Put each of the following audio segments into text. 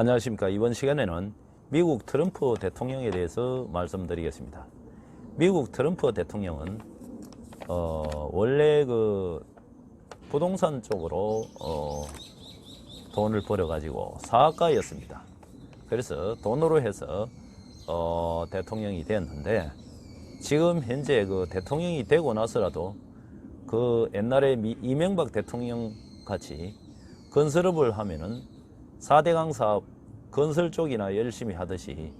안녕하십니까. 이번 시간에는 미국 트럼프 대통령에 대해서 말씀드리겠습니다. 미국 트럼프 대통령은 어, 원래 그 부동산 쪽으로 어, 돈을 벌어가지고 사학가였습니다. 그래서 돈으로 해서 어, 대통령이 되었는데 지금 현재 그 대통령이 되고 나서라도 그 옛날에 미- 이명박 대통령 같이 건설업을 하면은 4대강 사업 건설 쪽이나 열심히 하듯이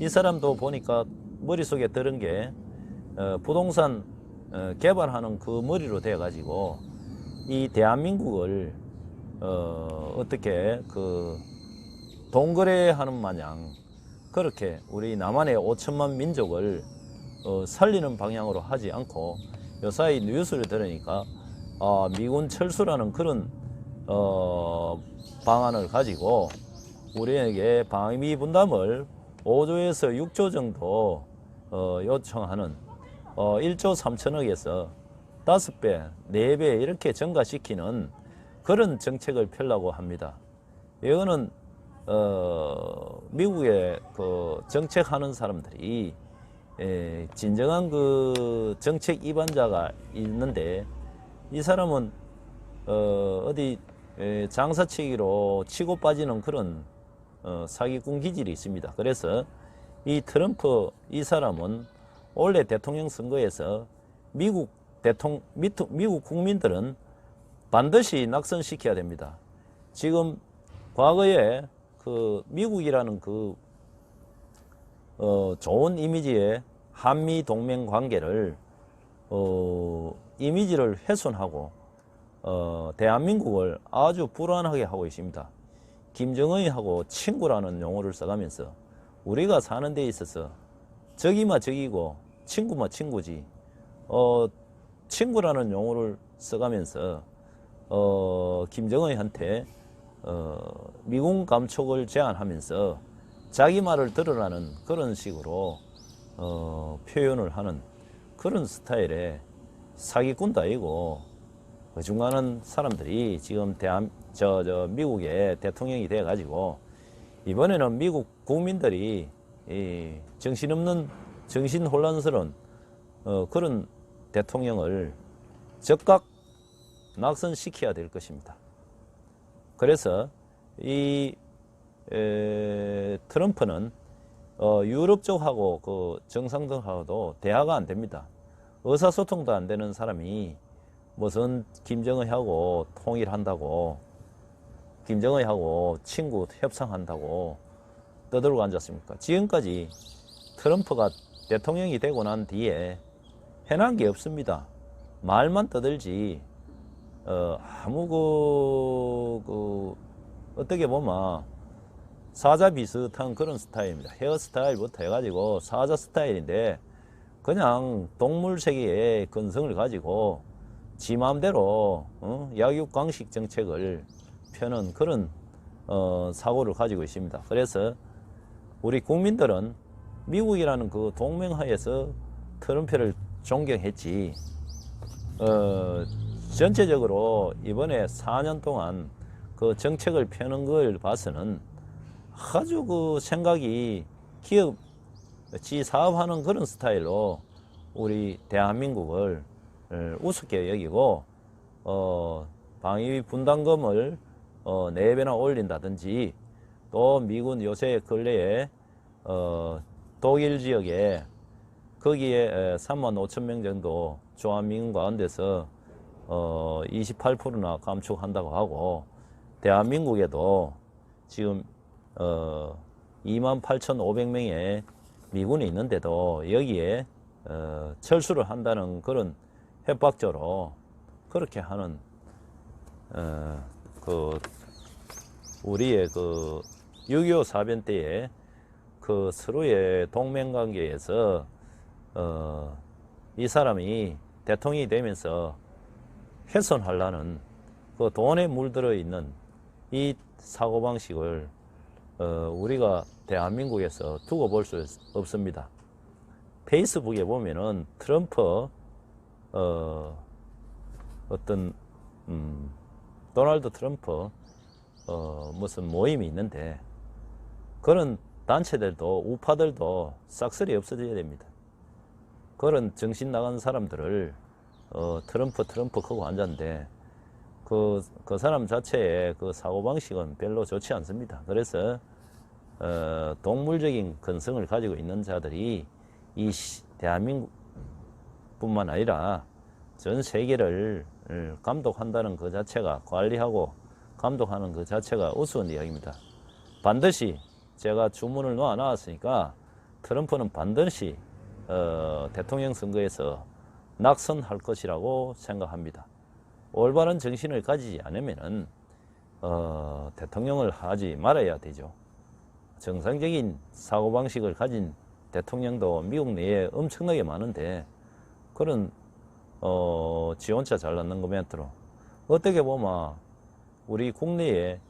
이 사람도 보니까 머릿속에 들은 게 어, 부동산 어, 개발하는 그 머리로 돼 가지고 이 대한민국을 어, 어떻게 그 동거래하는 마냥 그렇게 우리 남한의 5천만 민족을 어, 살리는 방향으로 하지 않고 요사이 뉴스를 들으니까 아, 미군 철수라는 그런 어, 방안을 가지고 우리에게 방위 분담을 5조에서 6조 정도 어, 요청하는 어, 1조 3천억에서 5배, 4배 이렇게 증가시키는 그런 정책을 펴려고 합니다. 이거는 어, 미국의 그 정책하는 사람들이 에, 진정한 그 정책 위반자가 있는데 이 사람은 어, 어디 에, 장사치기로 치고 빠지는 그런 어, 사기꾼 기질이 있습니다. 그래서 이 트럼프 이 사람은 원래 대통령 선거에서 미국 대통령 미국 국민들은 반드시 낙선시켜야 됩니다. 지금 과거에 그 미국이라는 그 어, 좋은 이미지의 한미 동맹 관계를 어, 이미지를 훼손하고 어, 대한민국을 아주 불안하게 하고 있습니다. 김정은이하고 친구라는 용어를 써가면서 우리가 사는 데 있어서 적이마 적이고 친구마 친구지. 어, 친구라는 용어를 써가면서 어, 김정은한테 어, 미군 감촉을 제안하면서 자기 말을 들으라는 그런 식으로 어, 표현을 하는 그런 스타일의 사기꾼도 아니고 어중간한 사람들이 지금 대한 저, 저 미국의 대통령이 돼 가지고 이번에는 미국 국민들이 이 정신없는 정신 혼란스러운 어, 그런 대통령을 즉각 낙선시켜야 될 것입니다. 그래서 이 에, 트럼프는 어, 유럽 쪽하고 그 정상들하고도 대화가 안 됩니다. 의사소통도 안 되는 사람이 무슨 김정은하고 통일한다고 김정은하고 친구 협상한다고 떠들고 앉았습니까? 지금까지 트럼프가 대통령이 되고 난 뒤에 해난 게 없습니다. 말만 떠들지 어, 아무 그, 그 어떻게 보면 사자 비슷한 그런 스타일입니다. 헤어스타일부터 해가지고 사자 스타일인데 그냥 동물 세계의 근성을 가지고 지 마음대로 어? 약육강식 정책을 펴는 그런 어, 사고를 가지고 있습니다. 그래서 우리 국민들은 미국이라는 그 동맹하에서 트럼프를 존경했지 어, 전체적으로 이번에 4년 동안 그 정책을 펴는 걸 봐서는 아주 그 생각이 기업 지 사업하는 그런 스타일로 우리 대한민국을 어, 우습게 여기고 어, 방위 분담금을 어, 4배나 올린다든지 또 미군 요새 근래에 어, 독일 지역에 거기에 3만 5천 명 정도 조한민군 가운데서 어, 28%나 감축한다고 하고 대한민국에도 지금 어, 2만 8,500명의 미군이 있는데도 여기에 어, 철수를 한다는 그런 협박조로 그렇게 하는 어, 그 우리의 그 6.25 사변 때에 그 서로의 동맹 관계에서 어, 이 사람이 대통령이 되면서 훼손하려는 그 돈에 물들어 있는 이 사고방식을 어, 우리가 대한민국에서 두고 볼 수 없습니다. 페이스북에 보면은 트럼프 어, 어떤 음, 도널드 트럼프 어, 무슨 모임이 있는데 그런 단체들도 우파들도 싹쓸이 없어져야 됩니다. 그런 정신 나간 사람들을 어, 트럼프 트럼프 하고 앉았는데 그, 그 사람 자체의 그 사고방식은 별로 좋지 않습니다. 그래서 어, 동물적인 근성을 가지고 있는 자들이 이 시- 대한민국 뿐만 아니라 전 세계를 을 감독한다는 그 자체가 관리하고 감독하는 그 자체가 우스운 이야기입니다. 반드시 제가 주문을 놓아 놨으니까 트럼프는 반드시 어, 대통령 선거에서 낙선할 것이라고 생각합니다. 올바른 정신을 가지지 않으면은 어, 대통령을 하지 말아야 되죠. 정상적인 사고방식을 가진 대통령도 미국 내에 엄청나게 많은데 그런 어, 지 혼자 잘났는 거 멘트로 어떻게 보면 우리 국내에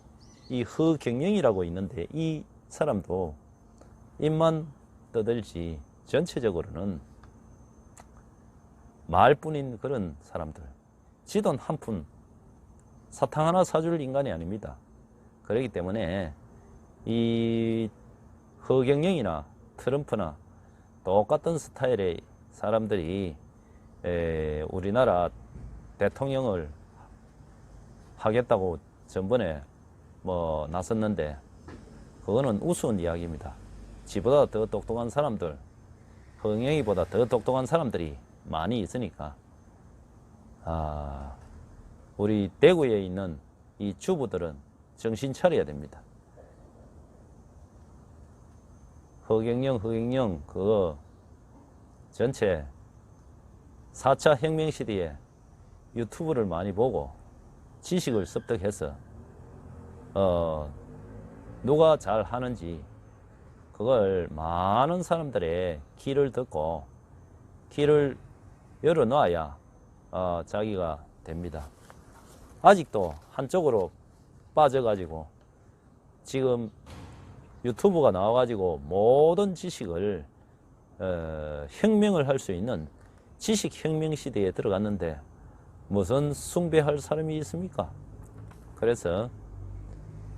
이 허경영이라고 있는데 이 사람도 입만 떠들지 전체적으로는 말뿐인 그런 사람들 지돈 한 푼 사탕 하나 사줄 인간이 아닙니다. 그렇기 때문에 이 허경영이나 트럼프나 똑같은 스타일의 사람들이 에, 우리나라 대통령을 하겠다고 전번에 뭐 나섰는데 그거는 우스운 이야기입니다. 지보다 더 똑똑한 사람들, 허경영이보다 더 똑똑한 사람들이 많이 있으니까 아, 우리 대구에 있는 이 주부들은 정신 차려야 됩니다. 허경영, 허경영, 그거 전체 4차 혁명 시대에 유튜브를 많이 보고 지식을 습득해서 어, 누가 잘 하는지 그걸 많은 사람들의 귀를 듣고 귀를 열어놔야 어, 자기가 됩니다. 아직도 한쪽으로 빠져가지고 지금 유튜브가 나와가지고 모든 지식을 어, 혁명을 할 수 있는 지식 혁명 시대에 들어갔는데 무슨 숭배할 사람이 있습니까? 그래서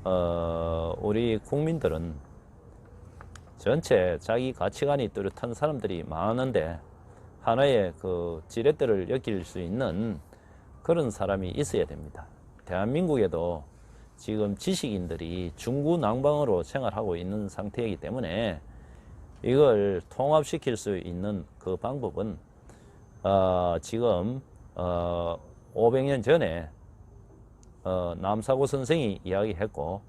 어, 우리 국민들은 전체 자기 가치관이 뚜렷한 사람들이 많은데 하나의 그 지렛대를 엮일 수 있는 그런 사람이 있어야 됩니다. 대한민국에도 지금 지식인들이 중구난방으로 생활하고 있는 상태이기 때문에 이걸 통합시킬 수 있는 그 방법은 어, 지금 어, 500년 전에 어, 남사고 선생이 이야기했고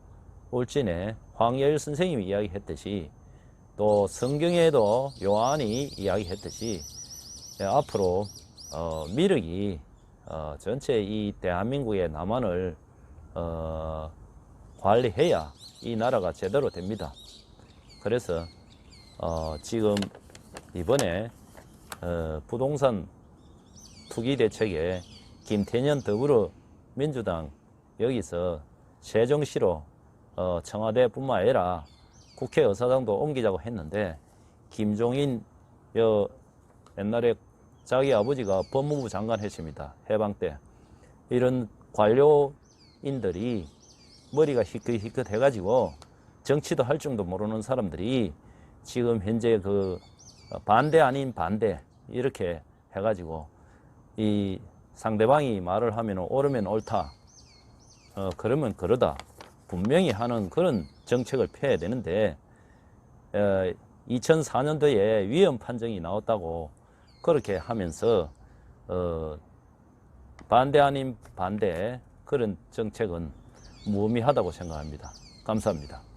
울진에 황예일 선생님이 이야기했듯이 또 성경에도 요한이 이야기했듯이 예, 앞으로 어, 미륵이 어, 전체 이 대한민국의 남한을 어, 관리해야 이 나라가 제대로 됩니다. 그래서 어, 지금 이번에 어, 부동산 투기 대책에 김태년 더불어민주당 여기서 세종시로 어, 청와대뿐만 아니라 국회 의사당도 옮기자고 했는데 김종인 여 옛날에 자기 아버지가 법무부 장관 했습니다. 해방 때 이런 관료인들이 머리가 희끗희끗 해가지고 정치도 할 줄도 모르는 사람들이 지금 현재 그 반대 아닌 반대 이렇게 해가지고 이 상대방이 말을 하면 옳으면 옳다 어 그러면 그러다 분명히 하는 그런 정책을 펴야 되는데 어, 2004년도에 위헌 판정이 나왔다고 그렇게 하면서 어, 반대 아닌 반대 그런 정책은 무의미하다고 생각합니다. 감사합니다.